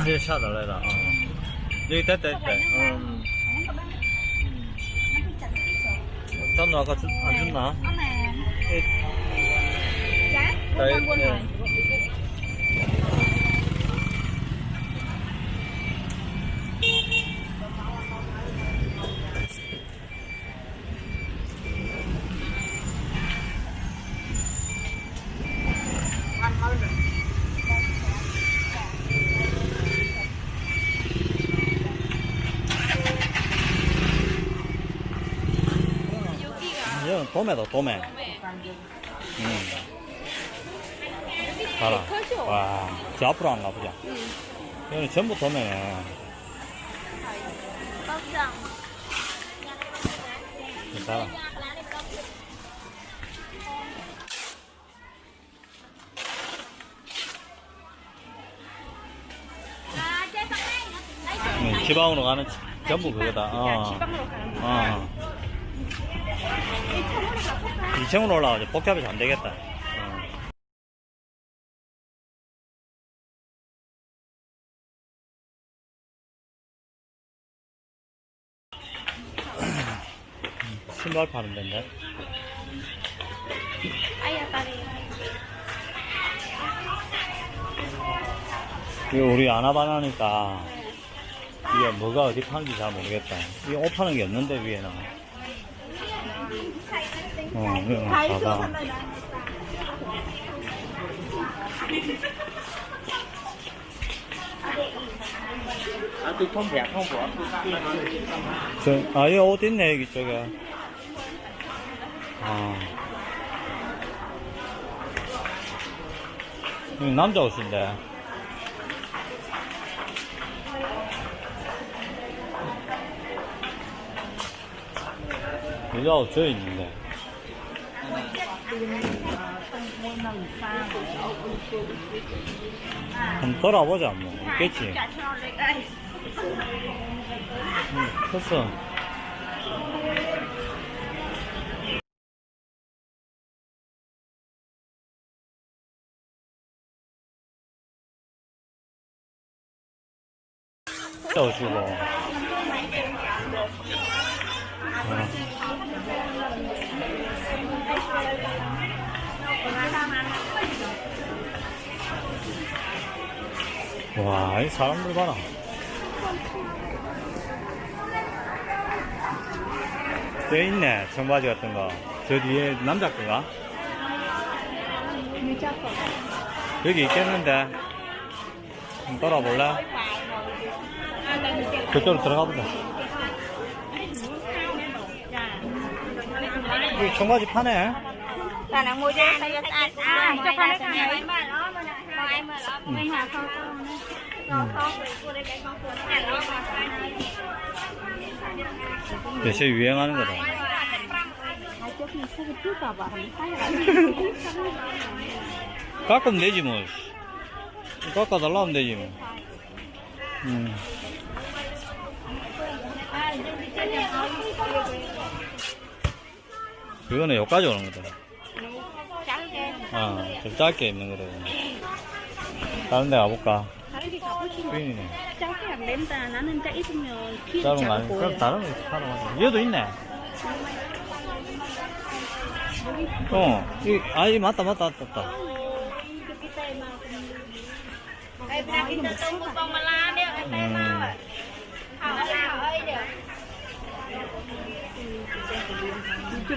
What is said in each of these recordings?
이제 샤달래라. 어. 여기 됐다, 됐다. 음. 짠너 아까 주, 안 줬나? 에, Đấy, đây. 이건 도매다, 도매. 음. 봐라. 와, 저 앞으로 안 가보자. 이거는 전부 도매네. 봐라. 음, 지방으로 가는 지- 전부 그거다. 어. 지방으로 가는 거. 어. 2층으로 올라가죠. 복잡해서 안 되겠다. 어. 신발 파는 데인데. 아야 빠리. 이거 우리 안 와봐하니까 이게 뭐가 어디 파는지 잘 모르겠다. 이게 옷 파는 게 없는데 위에는. 어, 봐봐. Đẹp không của 저, 아, 여기 옷 있네, 여기 쪽에. 아. 여기 남자 옷인데. 여자 옷저 있는데. 한번 돌아보자, 뭐. 있겠지. 응, 컸어. 떠주고. 어. 와, 이 사람들 봐라. 저 있네, 청바지 같은 거. 저 뒤에 남자 거. 여기 있겠는데. 한번 돌아볼래? 그쪽으로 들어가 보자. 여기 청바지 파네. Nó nó mà 요새 유행하는 거다. 깎으면 되지 뭐. 깎아달라면 되지 뭐. 음. 그거는 여기까지 오는 거다. kìa 아, 좀 짧게 입는 거다. 다른 데 가볼까? cái cái đến ta nó nên cái ít nhiều khi 짧은 거 chẳng 아니 của 그럼 다른 거 사러 가자. 얘도 있네. 어, 이, 아, 이 맞다, 맞다, 맞다, 맞다. Ê, đi tơ tông một con mà la đi, em tay mau ơi,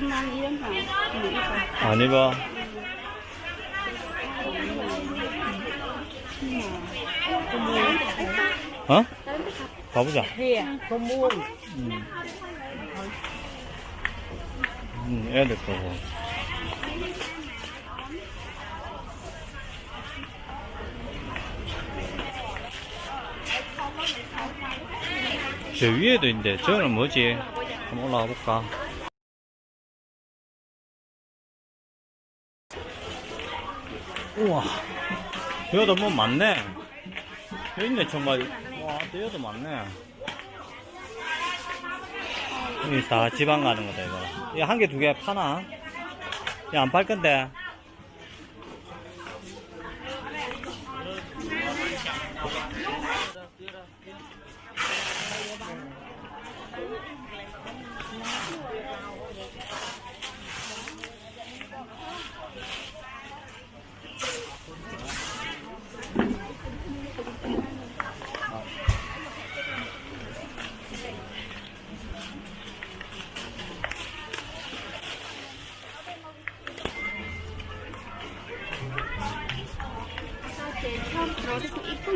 năng yên hả? 안. 어? 가보자. 음. 음, 애들 거고. 저 위에도 있는데, 저거는 뭐지? 한번 올라가 볼까? 우와, 여기도 뭐 많네. 여기 있네, 정말. 와, 또 여기도 많네. 여기 다 지방 가는 거다, 이거. 이거 한 개, 두 개 파나? 이거 안팔 건데.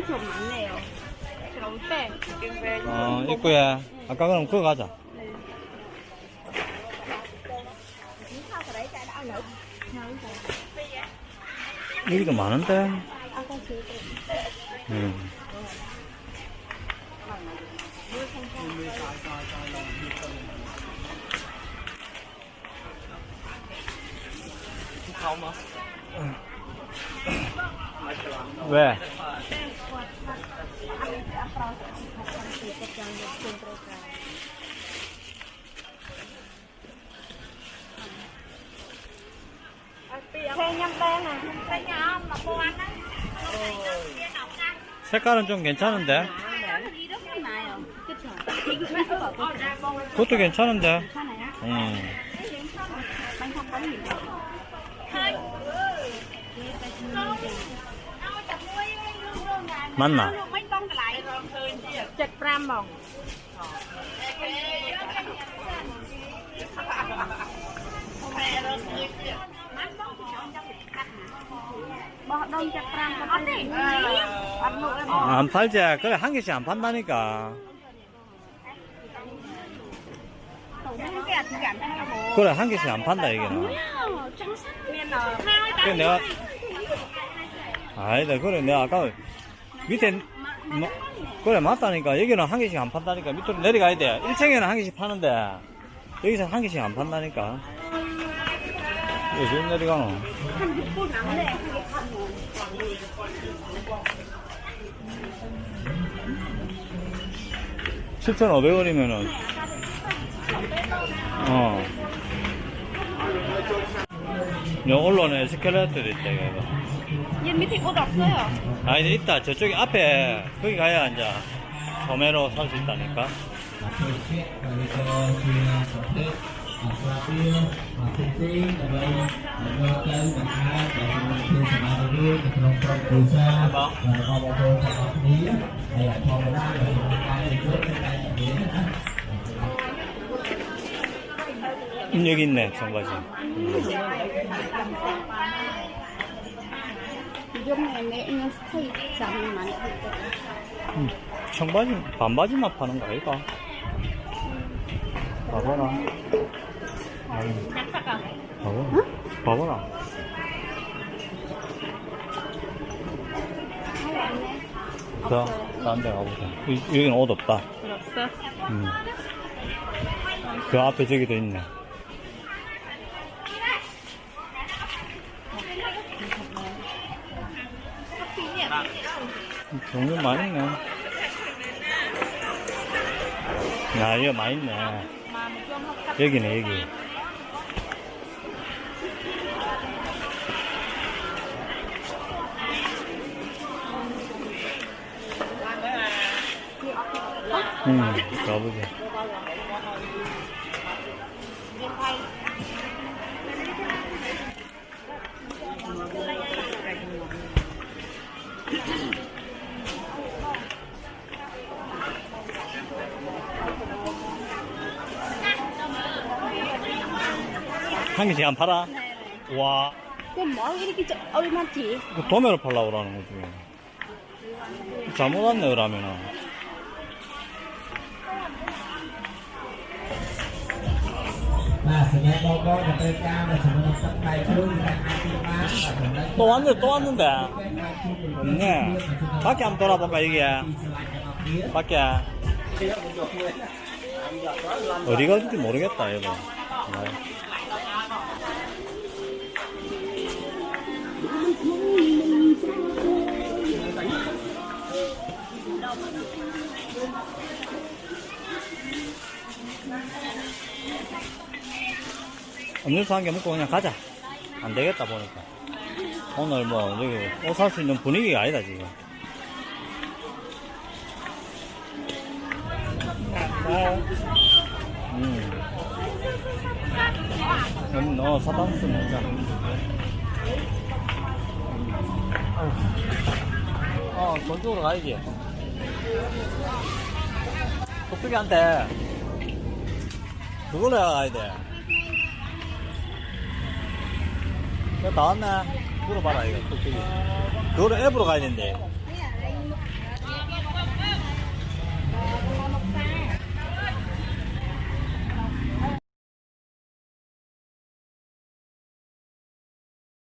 좀 많네요. 들어올 때. 어, 입구에. 아까 그럼 그거 가자. 여기도 많은데? 음. 왜? 색깔은 좀 괜찮은데? 그것도 괜찮은데? 음. 맞나? Chật ram bông. Bỏ đông chật ram có bánh gì? Bánh nội em 안 팔지? 그래, 한 개씩 안 판다니까. tủ mấy cái thử cảm cho nó bố. 그래, 한 개씩 안 판다, 여기는. Trắng sắc miên là hai 그래, 내가, 아니다, 그 밑에, 뭐, 그래, 맞다니까. 여기는 한 개씩 안 판다니까. 밑으로 내려가야 돼. 1층에는 한 개씩 파는데, 여기서 한 개씩 안 판다니까. 왜 내려가노? thành dục cô nắng này cái phần 칠 7,500원이면은, 어. 여 언론에 스켈레트도 있다, 이거. cô đọc rồi à 아니, 있다. 저쪽에 앞에, 거기 가야 이제, 소매로 살 수 있다니까. 음, 여기 있네, 청바지. mẹ nó thấy giảm mà 음, 청바지, 반바지만 파는 거 아이가? 봐봐라. chắc sắc à 봐봐라. 봐봐라. 자, 딴데 가보자. 여- 여기는 옷 없다. 없어 음. 그 앞에 저기도 있네. 종류 많이 있네. 야, 이거 많이 있네. 여기네, 여기. 응, 가보자. 한 개씩 안 팔아? 네. 와. 그럼 뭐 이렇게 저, 얼마지? 그 도매로 팔라고 그러는 거지. 잘못 왔네, 그러면은. 또 왔는데, 또 왔는데. 네. 밖에 한번 돌아볼까, 여기에? 밖에. 어디 갈지 모르겠다, 이거. 네. 음료수 한 개 먹고 그냥 가자. 안 되겠다, 보니까. 오늘 뭐, 여기 옷 살 수 있는 분위기가 아니다, 지금. 음. 음, 너 사탕수 먹자. 어, 저쪽으로 가야지. 독수리한테 그걸로 가야 돼. 왔네. 물어봐라, 이거. 그거를 앱으로 가야 된대.